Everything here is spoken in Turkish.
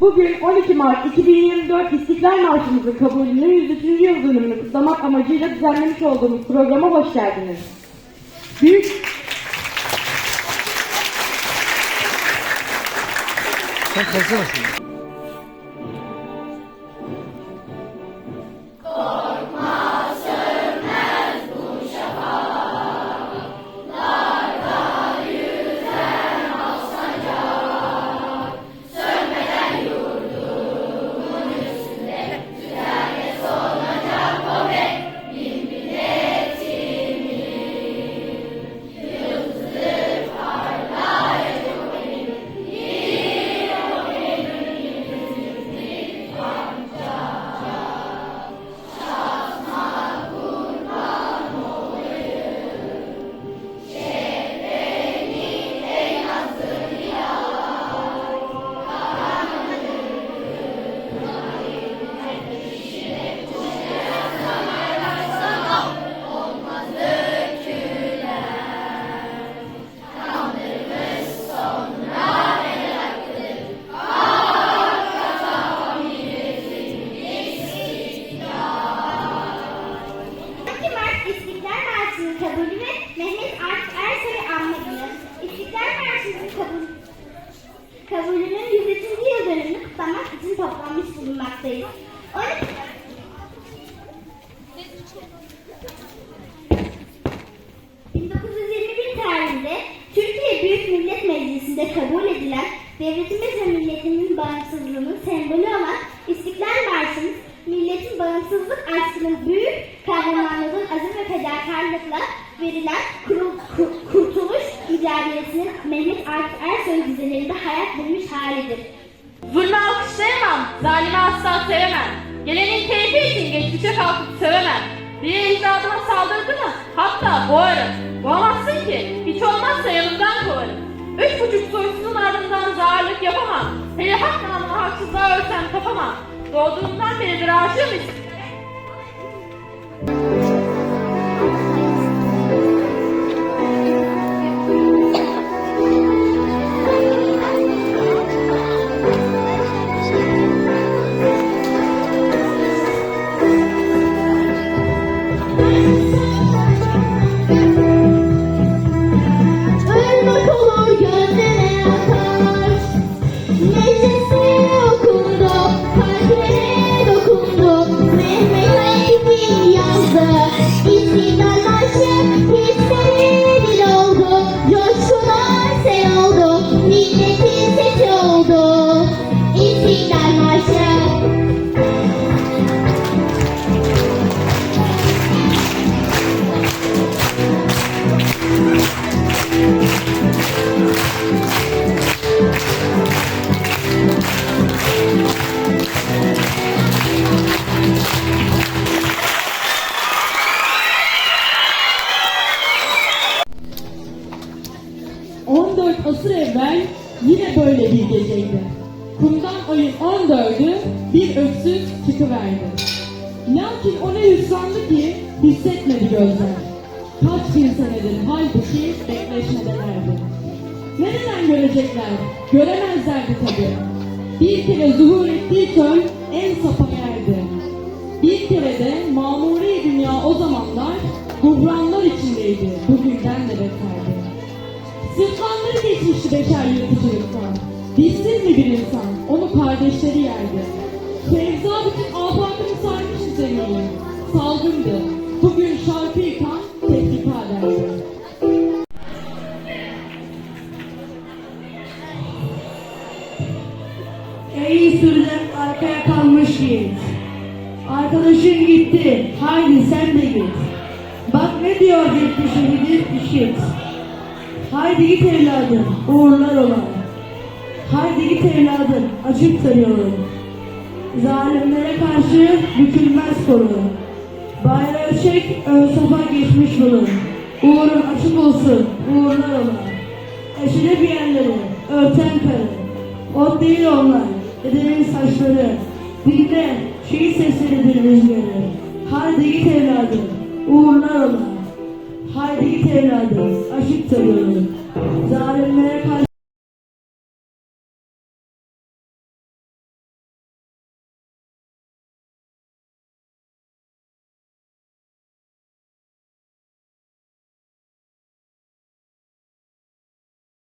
Bugün 12 Mart 2024 İstiklal Marşımızın kabulünün 103. yıl dönümünü kutlamak amacıyla düzenlemiş olduğumuz programa hoş geldiniz. Büyük Sen kalsana. Kabulünün 103. yıl dönümünü kutlamak için toplanmış bulunmaktayız. 12 1921 tarihinde Türkiye Büyük Millet Meclisi'nde kabul edilen devletimiz ve milletimizin bağımsızlığının sembolü olan İstiklal Marşımız, milletin bağımsızlık aşkının büyük kahramanlığının azim ve fedakarlıkla verilen mücadelesinin Mehmet Akif Ersoy dizilerinde hayat bulmuş halidir. Zulmü alkışlayamam, zalimi asla sevemem. Gelenin keyfi için geçmişe kalkıp sövemem. Bir ecdadıma saldırdı mı? Hatta boğarım. Boğamazsın ki, hiç olmazsa yanımdan kovarım. Üç buçuk soysunun ardından zararlık yapamam. Hele hak namına haksızlığa ölsem kapamam. Doğduğumdan beridir aşığım istiklale. 14 asır evvel yine böyle bir geceydi. Kumdan ayın 14'ü bir öksüz çıkıverdi. Lakin o ne hüsrandı ki hissetmedi gözler. Kaç bin senedir halbuki bekleşmedelerdi. Nereden görecekler? Göremezlerdi tabii. Bir kere zuhur ettiği köy en sapa yerdi. Bir kere de mamuri dünya o zamanlar buhranlar içindeydi. Bugünden. Sırtlanları geçmişti beşer yırtıcılıktan. Dişsiz mi bir insan? Onu kardeşleri yerdi. Fevza bütün afakını sarmış üzerine. Salgındı. Bugün şarkı yıkan tefrika derdi. Ey sürüden arkaya kalmış yiğit. Arkadaşın gitti. Haydi sen de git. Bak ne diyor geçmişe gidip işit. Haydi git evladım. Uğurlar ola. Haydi git evladım. Açık sarıyorum. Zalimlere karşı bükülmez kolu. Bayrağı çek, ön safa geçmiş bulun. Uğurun açık olsun, uğurlar ola. Eşine bir yerleri, örten karı. O değil onlar, dedemin saçları. Dinle, şehit sesleridir rüzgarı. Haydi git evladım, uğurlar ola. Haydi git evladım, aşık tarıyorum. Zalimlere karşı